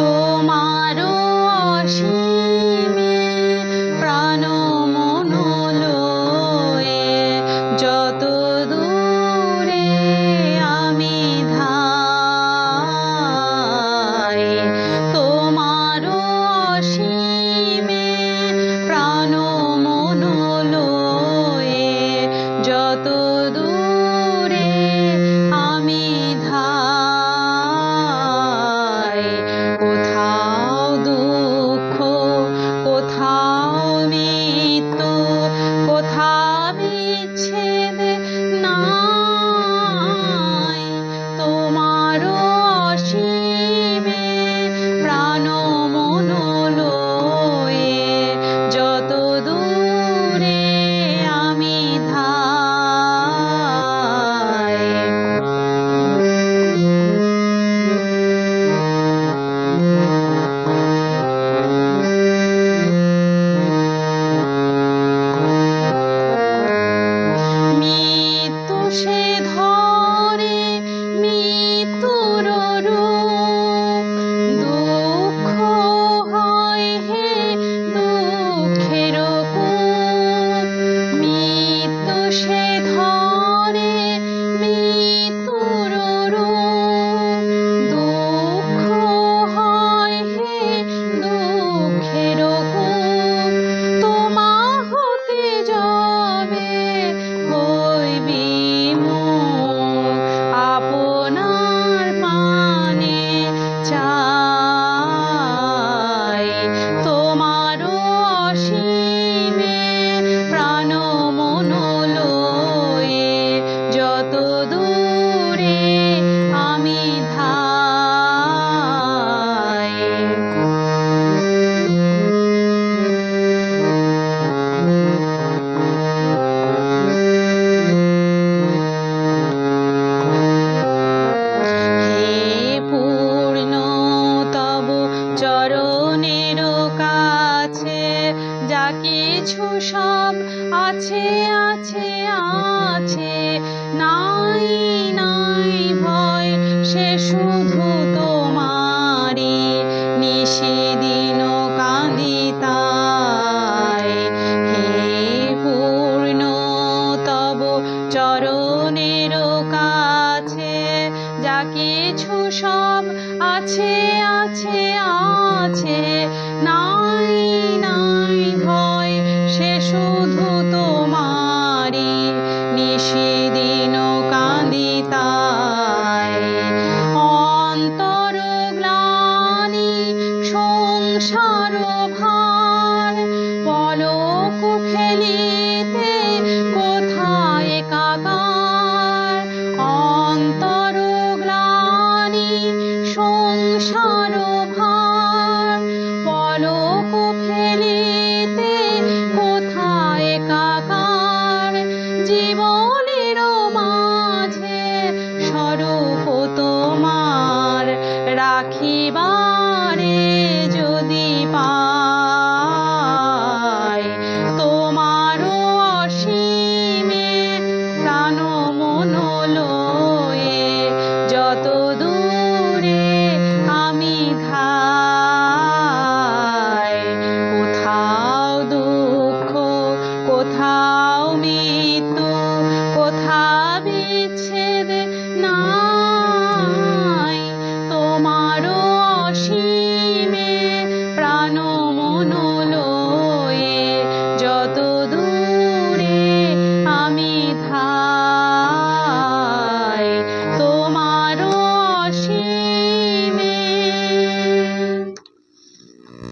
তোমারও অসীমে প্রাণ মন যত দূরে আমি ধাই, তোমারও অসীমে প্রাণ মন লয়ে যত দূরে কিছু সব আছে আছে আছে। নাই নাই ভয়, সে শুধু তোমারি নিশিদিন কাঁদিতায় হে পূর্ণ তব চরণের কাছে, যা কিছু সব আছে পাখি বা